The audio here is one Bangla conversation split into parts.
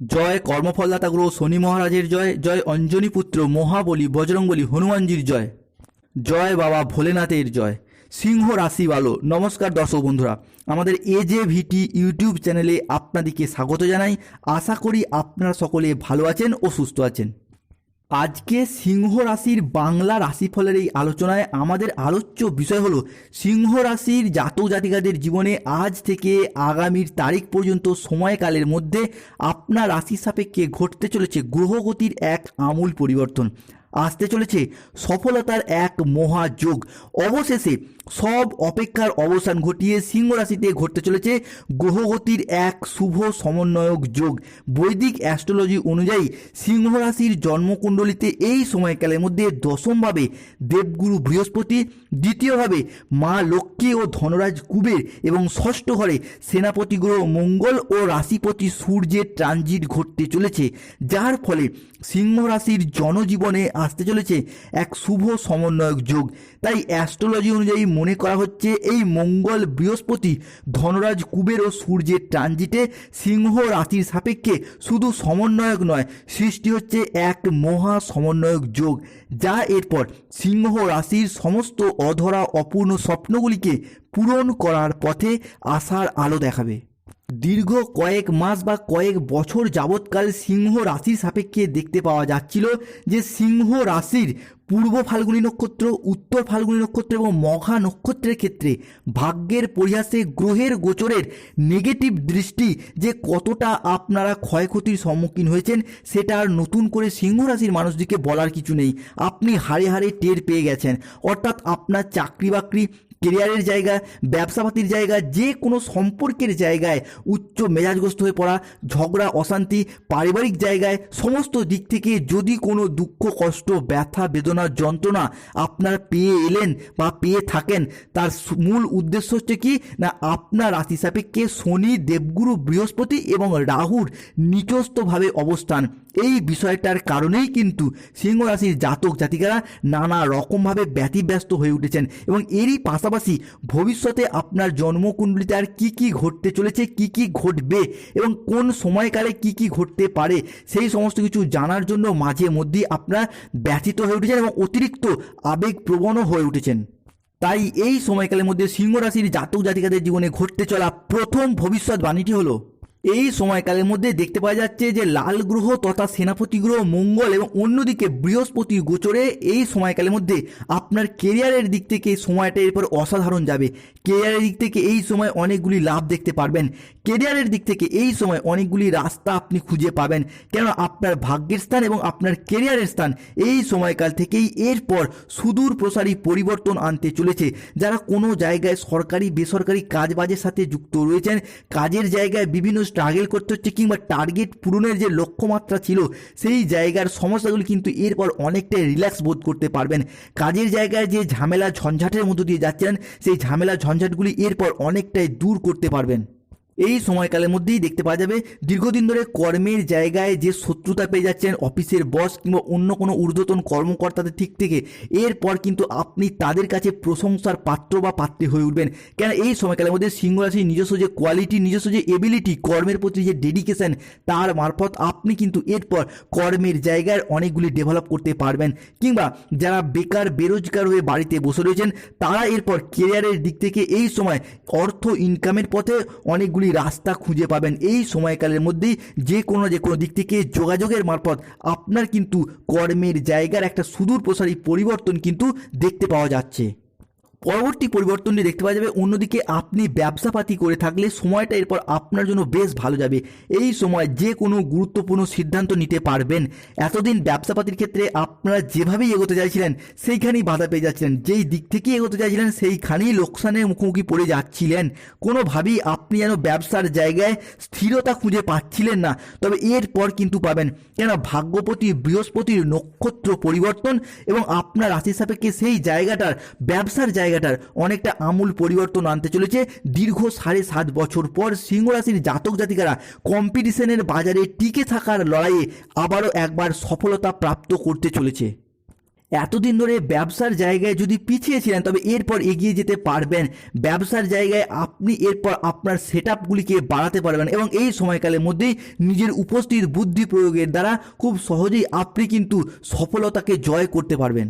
জয় কর্মফলদাতা গ্রহ শনি মহারাজের জয় জয় অঞ্জনী পুত্র মহাবলী বজরংবলী হনুমানজির জয়। জয় বাবা ভোলেনাথের জয়। সিংহ রাশি ভালো নমস্কার দর্শক বন্ধুরা। আমাদের এ জে ভিটি ইউটিউব চ্যানেলে আপনাদেরকে স্বাগত জানাই। আশা করি আপনারা সকলে ভালো আছেন ও সুস্থ আছেন। আজকে সিংহ রাশির বাংলা রাশিফলের এই আলোচনায় আমাদের আলোচ্য বিষয় হলো, সিংহ রাশির জাতক জাতিকাদের জীবনে আজ থেকে আগামীর তারিখ পর্যন্ত সময়কালের মধ্যে আপনার রাশির সাপেক্ষে ঘটতে চলেছে গ্রহগতির এক আমূল পরিবর্তন। আসতে চলেছে সফলতার এক মহাযোগ। অবশেষে সব অপেক্ষার অবসান ঘটিয়ে সিংহ রাশিতে ঘটতে চলেছে গ্রহগতির এক শুভ সমন্বয়ক যোগ। বৈদিক অ্যাস্ট্রোলজি অনুযায়ী সিংহ রাশির জন্মকুণ্ডলিতে এই সময়কালের মধ্যে দশমভাবে দেবগুরু বৃহস্পতি দ্বিতীয়ভাবে মা লক্ষ্মী ও ধনরাজ কুবের এবং ষষ্ঠ ঘরে সেনাপতি গ্রহ মঙ্গল ও রাশিপতি সূর্যের ট্রানজিট ঘটতে চলেছে। যার ফলে সিংহ রাশির জনজীবনে আসতে চলেছে এক শুভ সমন্বয়ক যোগ। তাই অ্যাস্ট্রোলজি অনুযায়ী মনে করা হচ্ছে এই মঙ্গল বৃহস্পতি ধনরাজ কুবের ও সূর্যের ট্রানজিটে সিংহ রাশির সাপেক্ষে শুধু সমন্বয়ক নয়, সৃষ্টি হচ্ছে এক মহা সমন্বয়ক যোগ। যা এরপর সিংহ রাশির সমস্ত অধরা অপূর্ণ স্বপ্নগুলিকে পূরণ করার পথে আশার আলো দেখাবে। দীর্ঘ কয়েক মাস বা কয়েক বছর যাবৎকাল সিংহ রাশির সাপেক্ষে দেখতে পাওয়া যাচ্ছিল যে সিংহ রাশির পূর্ব ফাল্গুনী নক্ষত্র, উত্তর ফাল্গুনী নক্ষত্র এবং মঘা নক্ষত্রের ক্ষেত্রে ভাগ্যের পরিহাসে গ্রহের গোচরের নেগেটিভ দৃষ্টি যে কতটা আপনারা ক্ষয়ক্ষতির সম্মুখীন হয়েছেন সেটা আর নতুন করে সিংহ রাশির মানুষদিকে বলার কিছু নেই। আপনি হারে হারে টের পেয়ে গেছেন। অর্থাৎ আপনার চাকরি বাকরি কেরিয়ারের জায়গা, ব্যবসাপাতির জায়গা, যে কোনো সম্পর্কের জায়গায় উচ্চ মেজাজগ্রস্ত হয়ে পড়া, ঝগড়া, অশান্তি, পারিবারিক জায়গায় সমস্ত দিক থেকে যদি কোনো দুঃখ, কষ্ট, ব্যথা, বেদনা, যন্ত্রণা আপনার পেয়ে এলেন বা পেয়ে থাকেন, তার মূল উদ্দেশ্য হচ্ছে কি? না, আপনার রাশি সাপেক্ষে শনি, দেবগুরু, বৃহস্পতি এবং রাহুর নিচস্থভাবে অবস্থান। এই বিষয়টার কারণেই কিন্তু সিংহ রাশির জাতক জাতিকারা নানা রকমভাবে ব্যতিব্যস্ত হয়ে উঠেছেন এবং এরই পাশাপাশি ভবিষ্যতে আপনার জন্মকুণ্ডলিতে আর কী কী ঘটতে চলেছে, কি কি ঘটবে এবং কোন সময়কালে কি কি ঘটতে পারে, সেই সমস্ত কিছু জানার জন্য মাঝে মধ্যেই আপনার ব্যথিত হয়ে উঠেছেন এবং অতিরিক্ত আবেগপ্রবণও হয়ে উঠেছেন। তাই এই সময়কালের মধ্যে সিংহ রাশির জাতক জাতিকাদের জীবনে ঘটতে চলা প্রথম ভবিষ্যৎবাণীটি হলো এই সময়কালের মধ্যে দেখতে পাওয়া যাচ্ছে যে লাল গ্রহ তথা সেনাপতি গ্রহ মঙ্গল এবং অন্যদিকে বৃহস্পতি গোচরে এই সময়কালের মধ্যে আপনার কেরিয়ারের দিক থেকে সময়টা এরপর অসাধারণ যাবে। কেরিয়ারের দিক থেকে এই সময় অনেকগুলি লাভ দেখতে পারবেন। কেরিয়ারের দিক থেকে এই সময় অনেকগুলি রাস্তা আপনি খুঁজে পাবেন। কেন আপনার ভাগ্যের স্থান এবং আপনার কেরিয়ারের স্থান এই সময়কাল থেকেই এরপর সুদূর প্রসারী পরিবর্তন আনতে চলেছে। যারা কোনো জায়গায় সরকারি বেসরকারি কাজবাজের সাথে যুক্ত রয়েছেন, কাজের জায়গায় বিভিন্ন স্ট্রাগল করতে হচ্ছে কিংবা টার্গেট পূরণের যে লক্ষ্যমাত্রা ছিল, সেই জায়গার সমস্যাগুলি কিন্তু এরপর অনেকটাই রিল্যাক্স বোধ করতে পারবেন। কাজের জায়গায় যে ঝামেলা, ঝঞ্ঝাটের মধ্য দিয়ে যাচ্ছেন সেই ঝামেলা, ঝঞ্ঝাটগুলি এরপর অনেকটাই দূর করতে পারবেন। এই সময়কালের মধ্যেই দেখতে পাওয়া যাবে দীর্ঘদিন ধরে কর্মের জায়গায় যে শত্রুতা পেয়ে যাচ্ছেন অফিসের বস কিংবা অন্য কোনো ঊর্ধ্বতন কর্মকর্তাদের ঠিক থেকে, এরপর কিন্তু আপনি তাদের কাছে প্রশংসার পাত্র বা পাত্রী হয়ে উঠবেন। কেন এই সময়কালের মধ্যে সিংহ রাশির নিজস্ব যে কোয়ালিটি নিজস্ব যে এবিলিটি কর্মের প্রতি যে ডেডিকেশন তার মারফত আপনি কিন্তু এরপর কর্মের জায়গায় অনেকগুলি ডেভেলপ করতে পারবেন। কিংবা যারা বেকার, বেরোজগার হয়ে বাড়িতে বসে রয়েছেন, তারা এরপর কেরিয়ারের দিক থেকে এই সময় অর্থ ইনকামের পথে অনেকগুলি রাস্তা খুঁজে পাবেন। এই সময়কালের মধ্যেই যে কোনো যে কোনো দিক থেকে যোগাযোগের মারফত আপনার কিন্তু কর্মের জায়গার একটা সুদূর প্রসারী পরিবর্তন কিন্তু দেখতে পাওয়া যাচ্ছে। পরবর্তী পরিবর্তনটি দেখতে পাওয়া যাবে। অন্যদিকে আপনি ব্যবসাপাতি করে থাকলে সময়টা এরপর আপনার জন্য বেশ ভালো যাবে। এই সময় যে কোনো গুরুত্বপূর্ণ সিদ্ধান্ত নিতে পারবেন। এতদিন ব্যবসাপাতির ক্ষেত্রে আপনারা যেভাবেই এগোতে চাইছিলেন, সেইখানেই বাধা পেয়ে যাচ্ছিলেন। যেই দিক থেকেই এগোতে চাইছিলেন, সেইখানেই লোকসানের মুখোমুখি পড়ে যাচ্ছিলেন। কোনোভাবেই আপনি যেন ব্যবসার জায়গায় স্থিরতা খুঁজে পাচ্ছিলেন না। তবে এরপর কিন্তু পাবেন। কেন ভাগ্যপতি, বৃহস্পতির নক্ষত্র পরিবর্তন এবং আপনার রাশি সাপেক্ষে সেই জায়গাটার ব্যবসার জায়গাটার অনেকটা আমূল পরিবর্তন আনতে চলেছে। দীর্ঘ সাড়ে সাত বছর পর সিংহ রাশির জাতক জাতিকারা কম্পিটিশনের বাজারে টিকে থাকার লড়াইয়ে আবারও একবার সফলতা প্রাপ্ত করতে চলেছে। এতদিন ধরে ব্যবসার জায়গায় যদি পিছিয়ে ছিলেন, তবে এরপর এগিয়ে যেতে পারবেন। ব্যবসার জায়গায় আপনি এরপর আপনার সেট আপগুলিকে বাড়াতে পারবেন এবং এই সময়কালের মধ্যেই নিজের উপস্থিত বুদ্ধি প্রয়োগের দ্বারা খুব সহজেই আপনি কিন্তু সফলতাকে জয় করতে পারবেন।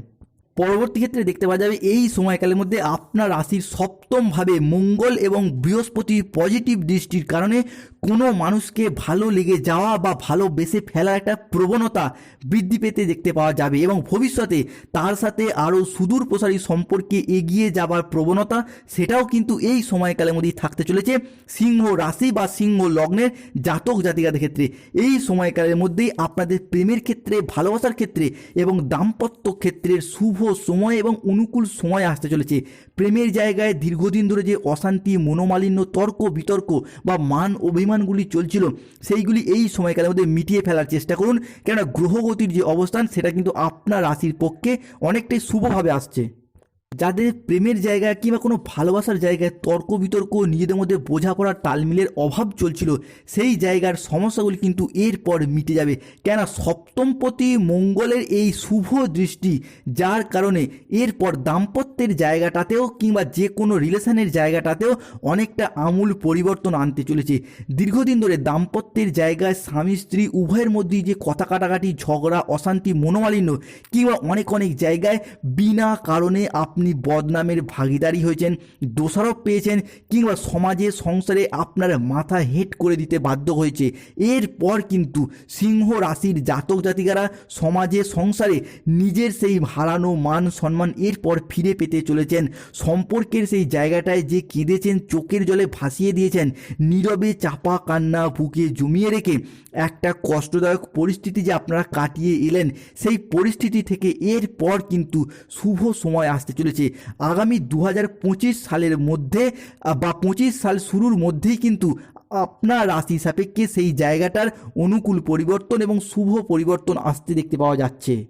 পরবর্তী ক্ষেত্রে দেখতে পাওয়া যাবে এই সময়কালের মধ্যে আপনার রাশির সপ্তমভাবে মঙ্গল এবং বৃহস্পতির পজিটিভ দৃষ্টির কারণে কোনো মানুষকে ভালো লেগে যাওয়া বা ভালোবেসে ফেলার একটা প্রবণতা বৃদ্ধি পেতে দেখতে পাওয়া যাবে এবং ভবিষ্যতে তার সাথে আরও সুদূর প্রসারী সম্পর্কে এগিয়ে যাবার প্রবণতা সেটাও কিন্তু এই সময়কালের মধ্যেই থাকতে চলেছে। সিংহ রাশি বা সিংহ লগ্নের জাতক জাতিকাদের ক্ষেত্রে এই সময়কালের মধ্যেই আপনাদের প্রেমের ক্ষেত্রে, ভালোবাসার ক্ষেত্রে এবং দাম্পত্য ক্ষেত্রের শুভ সময় এবং অনুকূল সময় আসতে চলেছে। প্রেমের জায়গায় দীর্ঘদিন ধরে যে অশান্তি, মনোমালিন্য, তর্ক, বিতর্ক বা মান অভিমানগুলি চলছিল, সেইগুলি এই সময়কালের মধ্যে মিটিয়ে ফেলার চেষ্টা করুন। কেননা, গ্রহগতির যে অবস্থান, সেটা কিন্তু আপনার রাশির পক্ষে অনেকটাই শুভভাবে আসছে। যাদের প্রেমের জায়গায় কিংবা কোনো ভালোবাসার জায়গায় তর্ক বিতর্ক, নিজেদের মধ্যে বোঝাপড়ার তালমিলের অভাব চলছিল, সেই জায়গার সমস্যাগুলি কিন্তু এরপর মিটে যাবে। কেন সপ্তমপতি মঙ্গলের এই শুভ দৃষ্টি, যার কারণে এরপর দাম্পত্যের জায়গাটাতেও কিংবা যে কোনো রিলেশনের জায়গাটাতেও অনেকটা আমূল পরিবর্তন আনতে চলেছে। দীর্ঘদিন ধরে দাম্পত্যের জায়গায় স্বামী, স্ত্রী, উভয়ের মধ্যেই যে কথা কাটাকাটি, ঝগড়া, অশান্তি, মনোমালিন্য কিংবা অনেক অনেক জায়গায় বিনা কারণে আপনি বদনামের ভাগিদারি হয়েছেন, দোষারোপ পেয়েছেন কিংবা সমাজে, সংসারে আপনার মাথা হেট করে দিতে বাধ্য হয়েছে। এরপর কিন্তু সিংহ রাশির জাতক জাতিকারা সমাজে, সংসারে নিজের সেই হারানো মান, সম্মান এরপর ফিরে পেতে চলেছেন। সম্পর্কের সেই জায়গাটায় যে কেঁদেছেন, চোখের জলে ভাসিয়ে দিয়েছেন, নীরবে চাপা কান্না বুকে জমিয়ে রেখে একটা কষ্টদায়ক পরিস্থিতি যে আপনারা কাটিয়ে এলেন, সেই পরিস্থিতি থেকে এরপর কিন্তু শুভ সময় আসতে চলেছে। আগামী দু হাজার পঁচিশ সালের মধ্যে বা পঁচিশ সাল শুরুর মধ্যেই কিন্তু আপনার রাশি সাপেক্ষে সেই জায়গাটার অনুকূল পরিবর্তন এবং শুভ পরিবর্তন আসতে দেখতে পাওয়া যাচ্ছে।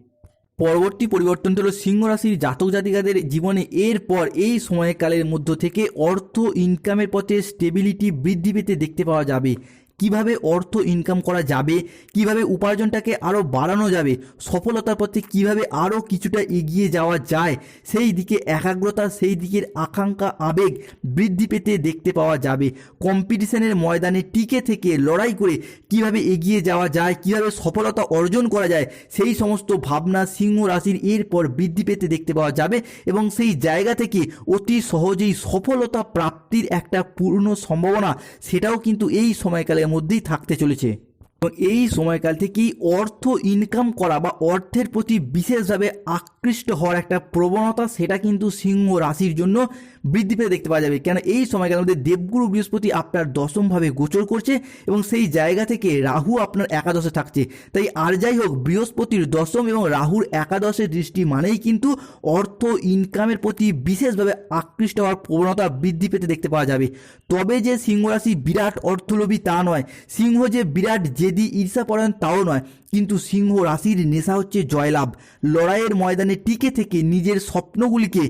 পরবর্তী পরিবর্তনটা হলো সিংহ রাশির জাতক জাতিকাদের জীবনে এরপর এই সময়কালের মধ্য থেকে অর্থ ইনকামের পথে স্টেবিলিটি বৃদ্ধি পেতে দেখতে পাওয়া যাবে। কীভাবে অর্থ ইনকাম করা যাবে, কীভাবে উপার্জনটাকে আরও বাড়ানো যাবে, সফলতার পথে কীভাবে আরও কিছুটা এগিয়ে যাওয়া যায়, সেই দিকে একাগ্রতা, সেই দিকের আকাঙ্ক্ষা, আবেগ বৃদ্ধি পেতে দেখতে পাওয়া যাবে। কম্পিটিশনের ময়দানে টিকে থেকে লড়াই করে কীভাবে এগিয়ে যাওয়া যায়, কীভাবে সফলতা অর্জন করা যায়, সেই সমস্ত ভাবনা সিংহ রাশির এরপর বৃদ্ধি পেতে দেখতে পাওয়া যাবে এবং সেই জায়গা থেকে অতি সহজেই সফলতা প্রাপ্তির একটা পূর্ণ সম্ভাবনা, সেটাও কিন্তু এই সময়কালের মধ্যেই থাকতে চলেছে। এই সময়কাল থেকেই অর্থ ইনকাম করা বা অর্থের প্রতি বিশেষভাবে আকৃষ্ট হওয়ার একটা প্রবণতা সেটা কিন্তু সিংহ রাশির জন্য বৃদ্ধি পেতে দেখতে পাওয়া যাবে। কেন এই সময়কালের মধ্যে দেবগুরু বৃহস্পতি আপনার দশমভাবে গোচর করছে এবং সেই জায়গা থেকে রাহু আপনার একাদশে থাকছে। তাই আর যাই হোক, বৃহস্পতির দশম এবং রাহুর একাদশের দৃষ্টি মানেই কিন্তু অর্থ ইনকামের প্রতি বিশেষভাবে আকৃষ্ট হওয়ার প্রবণতা বৃদ্ধি পেতে দেখতে পাওয়া যাবে। তবে যে সিংহ রাশি বিরাট অর্থলোভী তা নয়। সিংহ যে বিরাট জেদি ঈর্ষাপরায়ণ তাও নয়, কিন্তু সিংহ রাশির নেশা হচ্ছে জয়লাভ। লড়াইয়ের ময়দানে টিকে থেকে নিজের স্বপ্নগুলিকে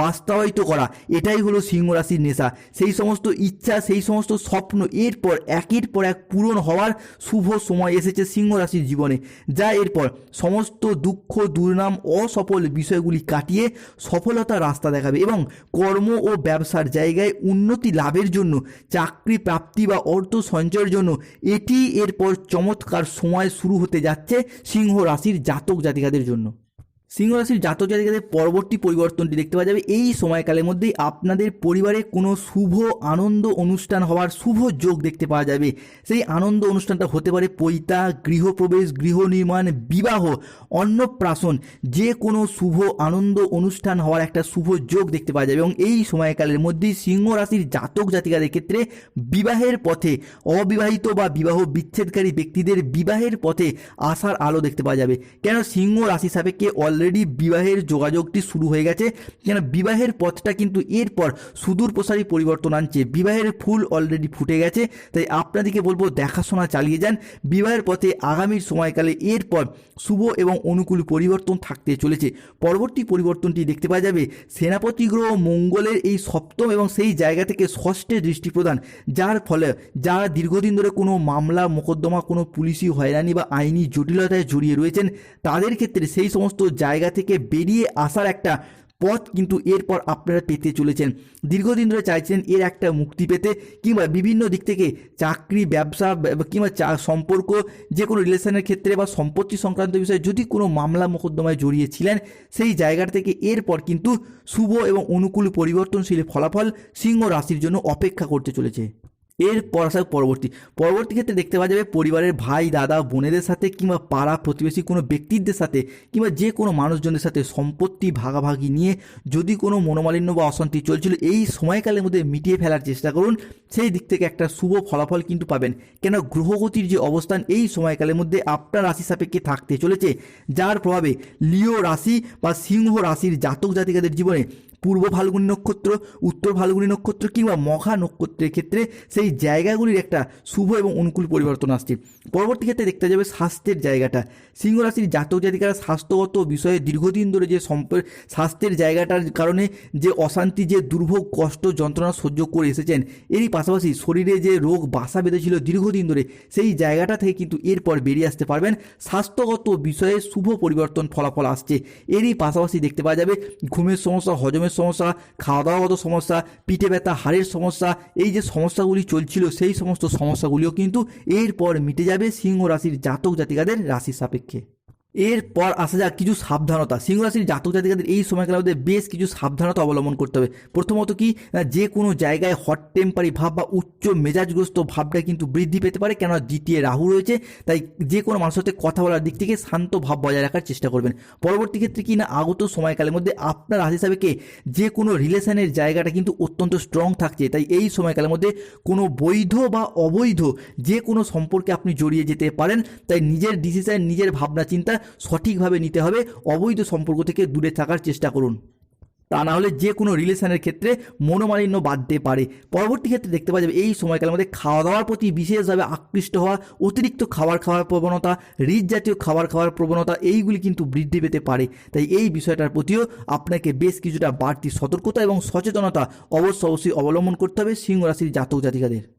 বাস্তবায়িত করা, এটাই হলো সিংহ রাশির নেশা। সেই সমস্ত ইচ্ছা, সেই সমস্ত স্বপ্ন এরপর একের পর এক পূরণ হওয়ার শুভ সময় এসেছে সিংহ রাশির জীবনে। যা এরপর সমস্ত দুঃখ, দুর্নাম, অসফল বিষয়গুলি কাটিয়ে সফলতার রাস্তা দেখাবে এবং কর্ম ও ব্যবসার জায়গায় উন্নতি লাভের জন্য, চাকরি, প্রাপ্তি বা অর্থ সঞ্চয়ের জন্য, এটি এরপর চমৎকার সময় শুরু হতে যাচ্ছে সিংহ রাশির জাতক জাতিকাদের জন্য। সিংহ রাশির জাতক জাতিকাদের পরবর্তী পরিবর্তনটি দেখতে পাওয়া যাবে। এই সময়কালের মধ্যেই আপনাদের পরিবারে কোনো শুভ, আনন্দ অনুষ্ঠান হওয়ার শুভ যোগ দেখতে পাওয়া যাবে। সেই আনন্দ অনুষ্ঠানটা হতে পারে পৈতা, গৃহপ্রবেশ, গৃহ নির্মাণ, বিবাহ, অন্নপ্রাশন, যে কোনো শুভ, আনন্দ অনুষ্ঠান হওয়ার একটা শুভ যোগ দেখতে পাওয়া যাবে। এবং এই সময়কালের মধ্যেই সিংহ রাশির জাতক জাতিকাদের ক্ষেত্রে বিবাহের পথে, অবিবাহিত বা বিবাহ বিচ্ছেদকারী ব্যক্তিদের বিবাহের পথে আসার আলো দেখতে পাওয়া যাবে। কেন সিংহ রাশি সাপেক্ষে অলরেডি বিবাহের যোগাযোগটি শুরু হয়ে গেছে। কেন বিবাহের পথটা কিন্তু এরপর সুদূর প্রসারী পরিবর্তন আনছে। বিবাহের ফুল অলরেডি ফুটে গেছে। তাই আপনাদেরকে বলব, দেখাশোনা চালিয়ে যান। বিবাহের পথে আগামীর সময়কালে এরপর শুভ এবং অনুকূল পরিবর্তন থাকতে চলেছে। পরবর্তী পরিবর্তনটি দেখতে পাওয়া যাবে। সেনাপতি গ্রহ মঙ্গলের এই সপ্তম এবং সেই জায়গা থেকে ষষ্ঠে দৃষ্টি প্রদান। যার ফলে যারা দীর্ঘদিন ধরে কোনো মামলা, মোকদ্দমা, কোনো পুলিশি হয়রানি বা আইনি জটিলতায় জড়িয়ে রয়েছেন, তাদের ক্ষেত্রে সেই সমস্ত জায়গা থেকে বেরিয়ে আসার একটা পথ কিন্তু এরপর আপনারা পেতে চলেছেন। দীর্ঘদিন ধরে চাইছেন এর একটা মুক্তি পেতে কিংবা বিভিন্ন দিক থেকে চাকরি, ব্যবসা কিংবা সম্পর্ক যে কোনো রিলেশনের ক্ষেত্রে বা সম্পত্তি সংক্রান্ত বিষয়ে যদি কোনো মামলা মোকদ্দমায় জড়িয়েছিলেন, সেই জায়গাটা থেকে এরপর কিন্তু শুভ এবং অনুকূল পরিবর্তনশীল ফলাফল সিংহ রাশির জন্য অপেক্ষা করতে চলেছে। এরপর আসা পরবর্তী পরবর্তী ক্ষেত্রে দেখতে পাওয়া যাবে পরিবারের ভাই, দাদা, বোনেদের সাথে কিংবা পাড়া প্রতিবেশী কোনো ব্যক্তিদের সাথে কিংবা যে কোনো মানুষজনের সাথে সম্পত্তি ভাগাভাগি নিয়ে যদি কোনো মনোমালিন্য বা অশান্তি চলছিল, এই সময়কালের মধ্যে মিটিয়ে ফেলার চেষ্টা করুন। সেই দিক থেকে একটা শুভ ফলাফল কিন্তু পাবেন। কেন গ্রহগতির যে অবস্থান, এই সময়কালের মধ্যে আপনার রাশি সাপেক্ষে থাকতে চলেছে, যার প্রভাবে লিও রাশি বা সিংহ রাশির জাতক জাতিকাদের জীবনে পূর্ব ফাল্গুনী নক্ষত্র, উত্তর ফাল্গুনী নক্ষত্র কিংবা মহা নক্ষত্রের ক্ষেত্রে সেই জায়গাগুলির একটা শুভ এবং অনুকূল পরিবর্তন আসছে। পরবর্তী ক্ষেত্রে দেখতে যাবে স্বাস্থ্যের জায়গাটা। সিংহ রাশির জাতক জাতিকারা স্বাস্থ্যগত বিষয়ে দীর্ঘদিন ধরে যে সম্প স্বাস্থ্যের জায়গাটার কারণে যে অশান্তি, যে দুর্ভোগ, কষ্ট, যন্ত্রণা সহ্য করে এসেছেন, এরই পাশাপাশি শরীরে যে রোগ, বাসা বেঁধেছিল দীর্ঘদিন ধরে, সেই জায়গাটা থেকে কিন্তু এরপর বেরিয়ে আসতে পারবেন। স্বাস্থ্যগত বিষয়ে শুভ পরিবর্তন ফলাফল আসছে। এরই পাশাপাশি দেখতে পাওয়া যাবে, ঘুমের সমস্যা হজমের সমস্যা খাওয়া দাওয়াগত সমস্যা, পিঠে ব্যথা, হাড়ের সমস্যা, এই যে সমস্যাগুলি চলছিল, সেই সমস্ত সমস্যাগুলিও কিন্তু এরপর মিটে যাবে সিংহ রাশির জাতক জাতিকাদের রাশির সাপেক্ষে। এরপর আসা যাক কিছু সাবধানতা। সিংহ রাশির জাতক জাতিকাদের এই সময়কালের মধ্যে বেশ কিছু সাবধানতা অবলম্বন করতে হবে। প্রথমত কি যে কোনো জায়গায় হট টেম্পারি ভাব বা উচ্চ মেজাজগ্রস্ত ভাবটা কিন্তু বৃদ্ধি পেতে পারে। কেননা দ্বিতীয় রাহু রয়েছে, তাই যে কোনো মানুষের সাথে কথা বলার দিক থেকে শান্ত ভাব বজায় রাখার চেষ্টা করবেন। পরবর্তী ক্ষেত্রে কি না, আগত সময়কালের মধ্যে আপনার রাশি সাপেক্ষে যে কোনো রিলেশনের জায়গাটা কিন্তু অত্যন্ত স্ট্রং থাকছে। তাই এই সময়কালের মধ্যে কোনো বৈধ বা অবৈধ যে কোনো সম্পর্কে আপনি জড়িয়ে যেতে পারেন। তাই নিজের ডিসিশন নিজের ভাবনা, চিন্তা সঠিকভাবে নিতে হবে। অবৈধ সম্পর্ক থেকে দূরে থাকার চেষ্টা করুন। তা না হলে যে কোনো রিলেশনের ক্ষেত্রে মনোমালিন্য বাঁধতে পারে। পরবর্তী ক্ষেত্রে দেখতে পাওয়া যাবে, এই সময়কালের মধ্যে খাওয়া দাওয়ার প্রতি বিশেষভাবে আকৃষ্ট হওয়া, অতিরিক্ত খাবার খাওয়ার প্রবণতা, রিচ জাতীয় খাবার খাওয়ার প্রবণতা, এইগুলি কিন্তু বৃদ্ধি পেতে পারে। তাই এই বিষয়টার প্রতিও আপনাকে বেশ কিছুটা বাড়তি সতর্কতা এবং সচেতনতা অবশ্য অবশ্যই অবলম্বন করতে হবে সিংহ রাশির জাতক জাতিকাদের।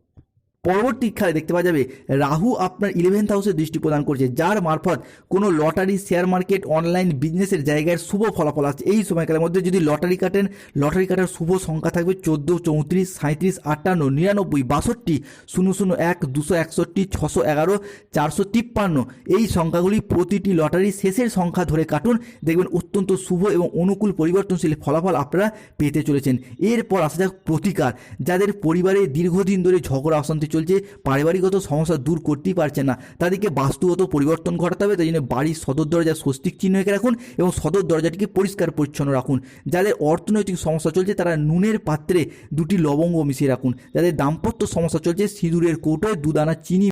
পরবর্তী খেলায় দেখতে পাওয়া যাবে, রাহু আপনার ইলেভেন্থ হাউসে দৃষ্টি প্রদান করছে, যার মারফত কোনো লটারি শেয়ার মার্কেট অনলাইন বিজনেসের জায়গায় শুভ ফলাফল আসছে। এই সময়কালের মধ্যে যদি লটারি কাটেন লটারি কাটার শুভ সংখ্যা থাকবে চোদ্দ, চৌত্রিশ সাঁত্রিশ আটান্ন, নিরানব্বই, বাষট্টি, শূন্য শূন্য, এক, দুশো একষট্টি, ছশো এগারো, চারশো তিপ্পান্ন, এই সংখ্যাগুলি প্রতিটি লটারি শেষের সংখ্যা ধরে কাটুন। দেখবেন অত্যন্ত শুভ এবং অনুকূল পরিবর্তনশীল ফলাফল আপনারা পেতে চলেছেন। এরপর আসা যাক প্রতিকার। যাদের পরিবারে দীর্ঘদিন ধরে ঝগড়া, অশান্তি চলছে, পারিবারিকগত সমস্যা দূর করতেই পারছে না। তাদেরকে বাস্তুগত পরিবর্তন ঘটাতে হবে, তাই জন্য বাড়ির সদর দরজা স্বস্তিক চিহ্ন এঁকে রাখুন এবং সদর দরজাটিকে পরিষ্কার পরিচ্ছন্ন রাখুন। যাদের অর্থনৈতিক সমস্যা চলছে, তারা নুনের পাত্রে দুটি লবঙ্গ মিশিয়ে রাখুন। যাদের দাম্পত্য সমস্যা চলছে, সিঁদুরের কৌটোয় দুদানা চিনি